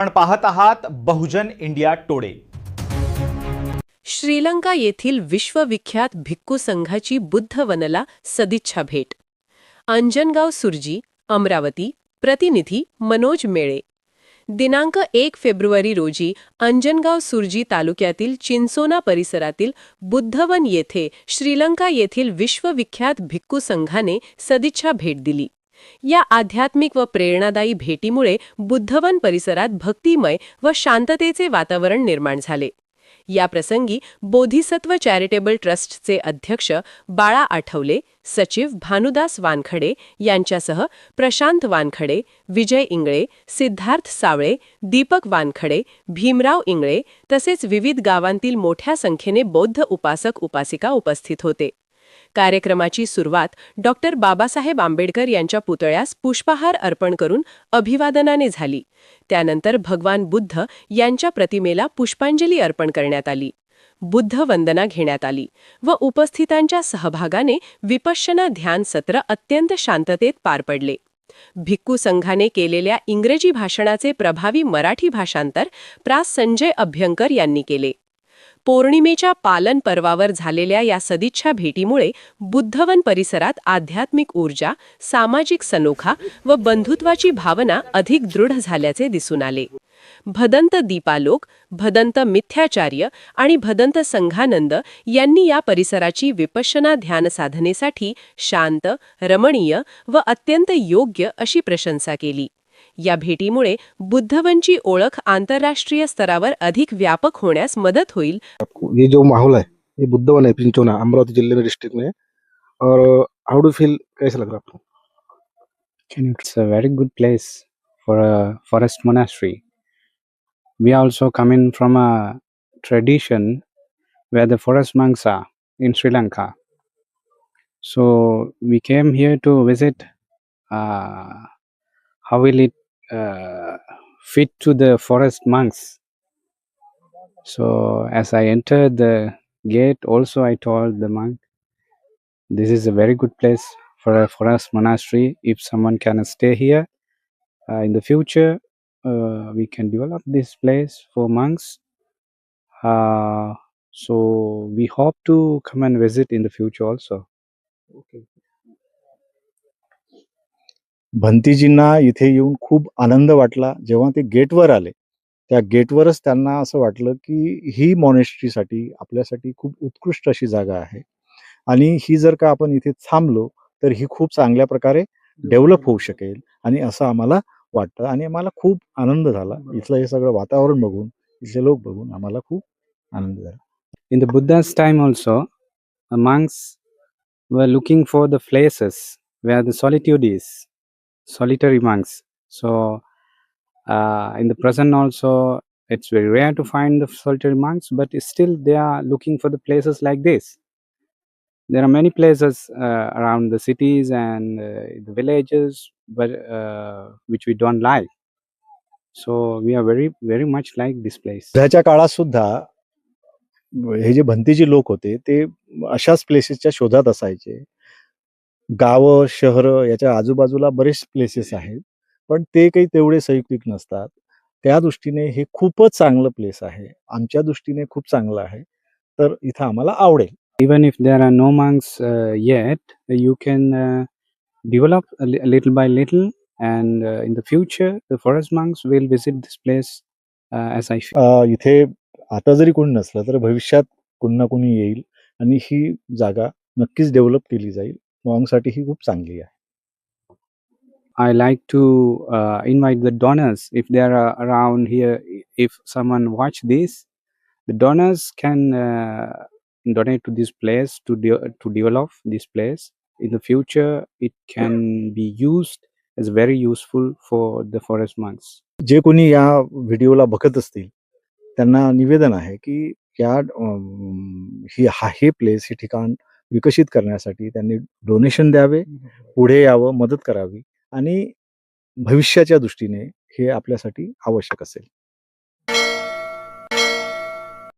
आपण पाहत आहात बहुजन इंडिया टोडे. श्रीलंका येथील विश्वविख्यात भिक्खू संघाची बुद्धवनला सदिच्छा भेट. अंजनगाव सुरजी अमरावती प्रतिनिधी मनोज मेळे. दिनांक एक फेब्रुवारी रोजी अंजनगाव सुरजी तालुक्यातील चिंचोना परिसरातील बुद्धवन येथे श्रीलंका येथील विश्वविख्यात भिक्खू संघाने सदिच्छा भेट दिली. या आध्यात्मिक व प्रेरणादायी भेटीमुळे बुद्धवन परिसरात भक्तिमय व शांततेचे वातावरण निर्माण झाले. या प्रसंगी बोधिसत्व चॅरिटेबल ट्रस्टचे अध्यक्ष बाळा आठवले सचिव भानुदास वानखडे यांच्यासह प्रशांत वानखडे विजय इंगळे सिद्धार्थ सावळे दीपक वानखडे भीमराव इंगळे तसेच विविध गावांतील मोठ्या संख्येने बौद्ध उपासक उपासिका उपस्थित होते. कार्यक्रमाची सुरुवात डॉक्टर बाबासाहेब आंबेडकर यांच्या पुतळ्यास पुष्पहार अर्पण करून अभिवादनाने झाली. त्यानंतर भगवान बुद्ध यांच्या प्रतिमेला पुष्पांजली अर्पण करण्यात आली. बुद्ध वंदना घेण्यात आली व उपस्थितांच्या सहभागाने विपश्यना ध्यान सत्र अत्यंत शांततेत पार पडले. भिक्खू संघाने केलेल्या इंग्रजी भाषणाचे प्रभावी मराठी भाषांतर प्रा संजय अभ्यंकर यांनी केले. पौर्णिमेच्या पालन पर्वावर झालेल्या या सदिच्छा भेटीमुळे बुद्धवन परिसरात आध्यात्मिक ऊर्जा सामाजिक सनोखा व बंधुत्वाची भावना अधिक दृढ झाल्याचे दिसून आले. भदंत दीपालोक भदंत मिथ्याचार्य आणि भदंत संघानंद यांनी या परिसराची विपश्यना ध्यान साधनेसाठी शांत रमणीय व अत्यंत योग्य अशी प्रशंसा केली. या भेटीमुळे बुद्धवनची ओळख आंतरराष्ट्रीय स्तरावर अधिक व्यापक होण्यास मदत होईल. हे जो माहोल आहे हे बुद्धवन आहे पिंचोना अमरावती जिल्ह्या डिस्ट्रिक्टमध्ये. हाऊ डू फील कॅस लागतो it's a very good place for forest monastery we are also come in from a tradition where the forest monks in Sri Lanka so we came here to visit how will it uh, fit to the forest monks. So as I entered the gate, also I told the monk, this is a very good place for a forest monastery. If someone can stay here uh, in the future, uh, we can develop this place for monks. Uh, so we hope to come and visit in the future also. भंतीजींना इथे येऊन खूप आनंद वाटला जेव्हा ते गेटवर आले. त्या गेटवरच त्यांना असं वाटलं की ही मॉनेस्ट्रीसाठी आपल्यासाठी खूप उत्कृष्ट अशी जागा आहे. आणि ही जर का आपण इथे थांबलो तर ही खूप चांगल्या प्रकारे डेव्हलप होऊ शकेल आणि असं आम्हाला वाटतं आणि आम्हाला खूप आनंद झाला. इथलं हे सगळं वातावरण बघून इथले लोक बघून आम्हाला खूप आनंद झाला. The Buddha's time also, the monks were looking for the places where the solitude is, solitary monks. So uh, in the present also, it's very rare to find the solitary monks, but still they are looking for the places like this. There are many places uh, around the cities and uh, the villages, but uh, which we don't like. So we are very, very much like this place. सध्याच्या काळात सुद्धा हे जे भंतीजी लोक होते ते अशाच प्लेसेसच्या शोधात असायचे गावं शहरं याच्या आजूबाजूला बरेच प्लेसेस आहेत. पण ते काही तेवढे संयुक्तिक नसतात. त्या दृष्टीने हे खूपच चांगलं प्लेस आहे. आमच्या दृष्टीने खूप चांगलं आहे. तर इथं आम्हाला आवडेल. Even if there are no monks uh, yet, you can uh, develop a, li- little by little, and uh, in the future, the forest monks will visit this place uh, as I feel. अं, इथे आता जरी कोणी नसलं तर भविष्यात कोणी ना कोणी येईल आणि ही जागा नक्कीच डेव्हलप केली जाईल. मॉंग ही खूप चांगली आहे. I like to invite the donors if they are around here if someone watch this the donors can donate to this place to to develop this place in the future it can be used is very useful for the forest monks जे कोणी या व्हिडिओला बघत असतील त्यांना निवेदन आहे की या ही हे प्लेस हे ठिकाण विकसित करण्यासाठी त्यांनी डोनेशन द्यावे पुढे यावं मदत करावी आणि भविष्याच्या दृष्टीने हे आपल्यासाठी आवश्यक असेल.